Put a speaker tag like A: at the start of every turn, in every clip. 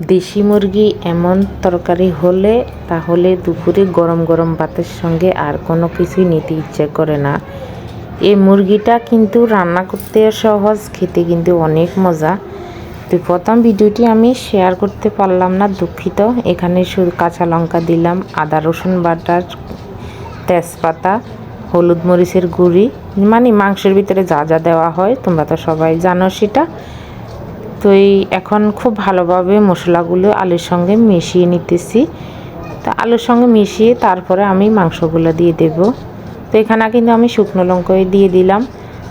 A: দেশি মুরগি এমন তরকারি হলে তাহলে দুপুরে গরম গরম ভাতের সঙ্গে আর কোনো কিছুই নিতে ইচ্ছে করে না। এই মুরগিটা কিন্তু রান্না করতে সহজ, খেতে কিন্তু অনেক মজা। তো প্রথম ভিডিওটি আমি শেয়ার করতে পারলাম না, দুঃখিত। এখানে শুধু কাঁচা লঙ্কা দিলাম, আদা রসুন বাটার তেজপাতা, হলুদ মরিচের গুঁড়ি মানে মাংসের ভিতরে যা যা দেওয়া হয়, তোমরা তো সবাই জানো সেটা। তো এই এখন খুব ভালোভাবে মশলাগুলো আলুর সঙ্গে মিশিয়ে নিতেছি। তো আলুর সঙ্গে মিশিয়ে তারপরে আমি মাংসগুলো দিয়ে দেব। তো এখানে কিন্তু আমি শুকনো লঙ্কাই দিয়ে দিলাম।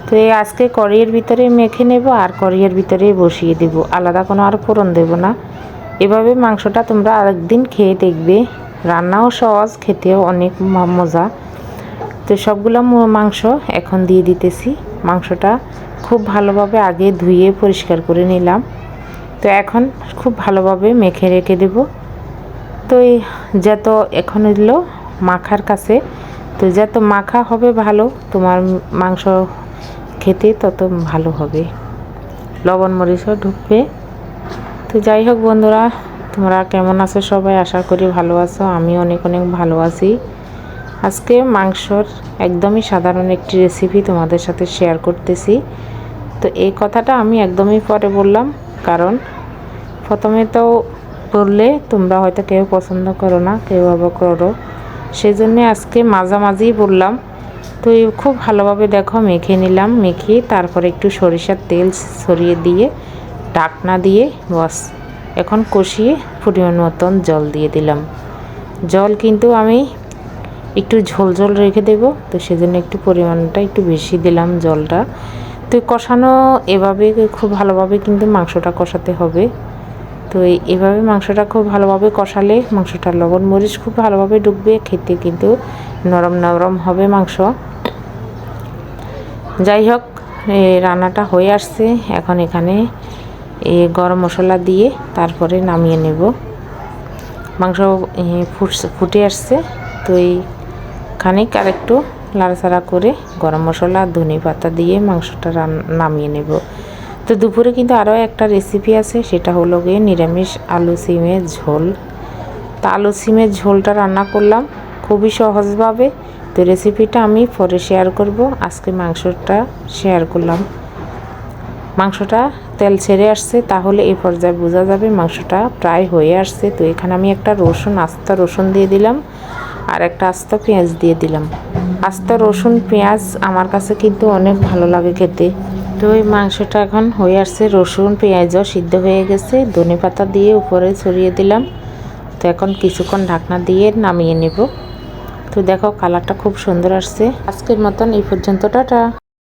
A: তো এই আজকে কড়িয়ের ভিতরে মেখে নেব আর কড়িয়ের ভিতরে বসিয়ে দেব। আলাদা কোনো আর ফোড়ন দেব না। এভাবে মাংসটা তোমরা আরেকদিন খেয়ে দেখবে। রান্নাও সহজ, খেতেও অনেক মজা। তো সবগুলো মাংস এখন দিয়ে দিতেছি। মাংসটা খুব ভালোভাবে আগে ধুয়ে পরিষ্কার করে নিলাম। তো এখন খুব ভালোভাবে মেখে রেখে দেব। তো এই যত এখন হইল মাখার কাছে, তো যত মাখা হবে ভালো, তোমার মাংস খেতে তত ভালো হবে। লবণ মরিচও ঢুকবে। তো যাই হোক বন্ধুরা, তোমরা কেমন আছো সবাই? আশা করি ভালো আছো। আমি অনেক অনেক ভালো আছি। আজকে মাংসর একদমই সাধারণ একটি রেসিপি তোমাদের সাথে শেয়ার করতেছি। তো এই কথাটা আমি একদমই পরে বললাম, কারণ প্রথমে তো বললে তোমরা হয়তো কেউ পছন্দ করো না, কেউ আবার করো। সেই জন্যে আজকে মাঝামাঝি বললাম। তো খুব ভালোভাবে দেখো মেখে নিলাম, মেখে তারপরে একটু সরিষার তেল সরিয়ে দিয়ে, ঢাকনা দিয়ে বস এখন কষিয়ে পরিমাণ মতন জল দিয়ে দিলাম। জল কিন্তু আমি একটু ঝোল ঝোল রেখে দেব, তো সেজন্য একটু পরিমাণটা একটু বেশি দিলাম জলটা। তো কষানো এভাবে খুব ভালোভাবে কিন্তু মাংসটা কষাতে হবে। তো এভাবে মাংসটা খুব ভালোভাবে কষালে মাংসটা লবণ মরিচ খুব ভালোভাবে ডুববে খেতে কিন্তু নরম নরম হবে মাংস। যাই হোক রান্নাটা হয়ে আসছে। এখন এখানে এ, গরম মশলা দিয়ে তারপরে নামিয়ে নেব। মাংস ফুটছে ফুটে আসছে। তো এই খানিক আর একটু লাড়াচাড়া করে গরম মশলা, ধনে পাতা দিয়ে মাংসটা নামিয়ে নেব। তো দুপুরে কিন্তু আরও একটা রেসিপি আছে, সেটা হলো গিয়ে নিরামিষ আলু সিমের ঝোল। তা আলু সিমের ঝোলটা রান্না করলাম, খুবই সহজভাবে। তো রেসিপিটা আমি পরে শেয়ার করব, আজকে মাংসটা শেয়ার করলাম। মাংসটা তেল ছেড়ে আসছে, তাহলে এই পর্যায়ে বোঝা যাবে মাংসটা প্রায় হয়ে আসছে। তো এখানে আমি একটা রসুন, আস্তা রসুন দিয়ে দিলাম, আর একটা আস্তা পেঁয়াজ দিয়ে দিলাম। আস্তা রসুন, পেঁয়াজ আমার কাছে কিন্তু অনেক ভালো লাগে খেতে। তো ওই মাংসটা এখন হয়ে আসছে রসুন, পেঁয়াজও সিদ্ধ হয়ে গেছে। ধনে পাতা দিয়ে উপরে ছড়িয়ে দিলাম। তো এখন কিছুক্ষণ ঢাকনা দিয়ে নামিয়ে নেব। তো দেখো, কালারটা খুব সুন্দর আসছে। আজকের মতন এই পর্যন্তটা